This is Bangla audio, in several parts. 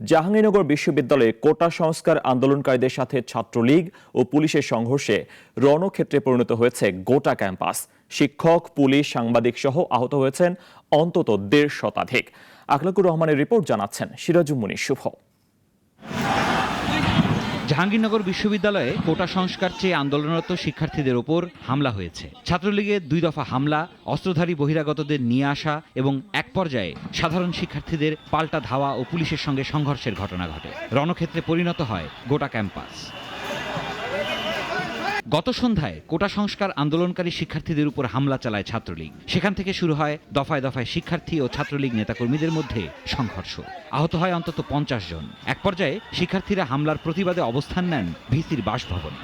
জাহাঙ্গীরনগর বিশ্ববিদ্যালয়ে কোটা সংস্কার আন্দোলনকারীদের সাথে ছাত্রলীগ ও পুলিশের সংঘর্ষে রণক্ষেত্রে পরিণত হয়েছে গোটা ক্যাম্পাস। শিক্ষক, পুলিশ, সাংবাদিক সহ আহত হয়েছেন অন্তত দেড় শতাধিক। আখলাকুর রহমানের রিপোর্ট জানাচ্ছেন সিরাজুমনি শুভ। জাহাঙ্গীরনগর বিশ্ববিদ্যালয়ে কোটা সংস্কার চেয়ে আন্দোলনরত শিক্ষার্থীদের ওপর হামলা হয়েছে। ছাত্রলীগের দুই দফা হামলা, অস্ত্রধারী বহিরাগতদের নিয়ে আসা এবং এক পর্যায়ে সাধারণ শিক্ষার্থীদের পাল্টা ধাওয়া ও পুলিশের সঙ্গে সংঘর্ষের ঘটনা ঘটে। রণক্ষেত্রে পরিণত হয় গোটা ক্যাম্পাস। গত সন্ধ্যায় কোটা সংস্কার আন্দোলনকারী শিক্ষার্থীদের উপর হামলা চালায় ছাত্রলীগ। সেখান থেকে শুরু হয় দফায় দফায় শিক্ষার্থী ও ছাত্রলীগ নেতাকর্মীদের মধ্যে সংঘর্ষ। আহত হয় অন্তত পঞ্চাশ জন। এক পর্যায়ে শিক্ষার্থীরা হামলার প্রতিবাদে অবস্থান নেন ভিসির বাসভবনে।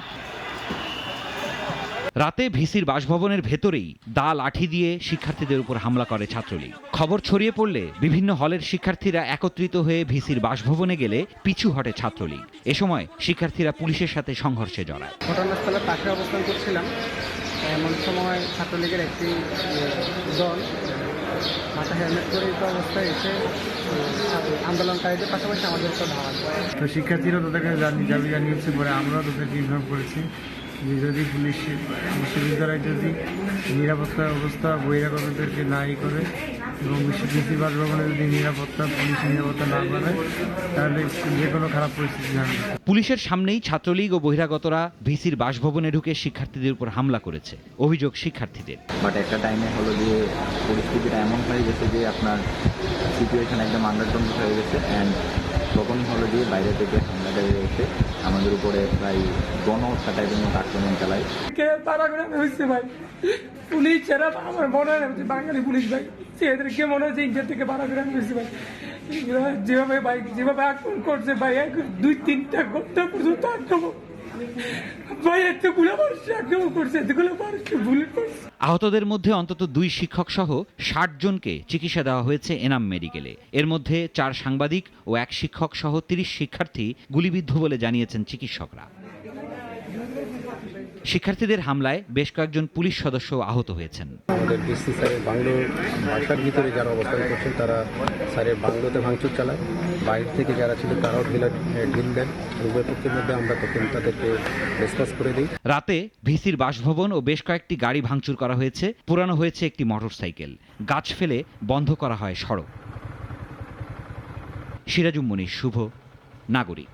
রাতে ভিসির বাসভবনের ভেতরেই দা লাঠি দিয়ে শিক্ষার্থীদের উপর হামলা করে ছাত্রলীগ। খবর ছড়িয়ে পড়লে বিভিন্ন হলের শিক্ষার্থীরা একত্রিত হয়ে ভিসির বাসভবনে গেলে পিছু হটে ছাত্রলীগ। এ সময় শিক্ষার্থীরা পুলিশের সাথে সংঘর্ষে জড়ায়। ঘটনাস্থলে পাশে অবস্থান করছিলাম। এমন সময় ছাত্রলীগের একটি দল মাথা হেলমেট অবস্থায় এসে আন্দোলনকারীদের পাশাপাশি আমাদেরকে ধাওয়া করে। তো শিক্ষার্থীরা তাদেরকে জানি- দাবি জানিয়েছে পরে আমরাও তাদেরকে ইনফর্ম করেছি। যে যদি পুলিশ বিশ্ববিদ্যালয় যদি নিরাপত্তা ব্যবস্থা বহিরাগতদেরকে না ই করে এবং বিশ্ববিদ্যালয় বাসভবনে যদি নিরাপত্তা পুলিশ নিরাপত্তা না করে তাহলে যে কোনো খারাপ পরিস্থিতি জানবে পুলিশের সামনেই ছাত্রলীগ ও বহিরাগতরা ভিসির বাসভবনে ঢুকে শিক্ষার্থীদের উপর হামলা করেছে। অভিযোগ শিক্ষার্থীদের। বাট একটা টাইমে হলো যে পরিস্থিতিটা এমন হয়ে গেছে যে আপনার সিচুয়েশন একদম আন্ডার হয়ে গেছে অ্যান্ড তখন হলো যে বাইরে থেকে হামলাকারী এসে আমাদের উপরে প্রায় গণহত্যা টাইপের জন্য আক্রমণ চালায়। তারা হয়েছে ভাই। পুলিশ যারা আমার মনে হয় বাঙালি পুলিশ ভাই। সেদেরকে মনে হচ্ছে ইন্ডিয়া থেকে করে হয়েছে ভাই। যেভাবে ভাই, যেভাবে আক্রমণ করছে ভাই দুই, তিনটা ঘণ্টা পর্যন্ত আক্রমণ। আহতদের মধ্যে অন্তত দুই শিক্ষক সহ ষাট জনকে চিকিৎসা দেওয়া হয়েছে এনাম মেডিকেলে। এর মধ্যে চার সাংবাদিক ও এক শিক্ষক সহ তিরিশ শিক্ষার্থী গুলিবিদ্ধ বলে জানিয়েছেন চিকিৎসকরা। শিক্ষার্থীদের হামলায় বেশ কয়েকজন পুলিশ সদস্য আহত হয়েছেন। আমাদের ডিসি স্যারের বাংলো বাসার ভিতরে যারা অবস্থান করছেন তারা স্যারের বাংলোতে ভাঙচুর চালায়। বাইরে থেকে যারা ছিল তারাও ঢিলা ঢিল দেন। উভয় পক্ষের মধ্যে আমরা তখন তাদেরকে ডিসকাস করে দিই। রাতে ভিসির বাসভবন ও বেশ কয়েকটি গাড়ি ভাঙচুর করা হয়েছে। পুরানো হয়েছে একটি মোটরসাইকেল। গাছ ফেলে বন্ধ করা হয় সড়ক। সিরাজুম শুভ নাগরিক।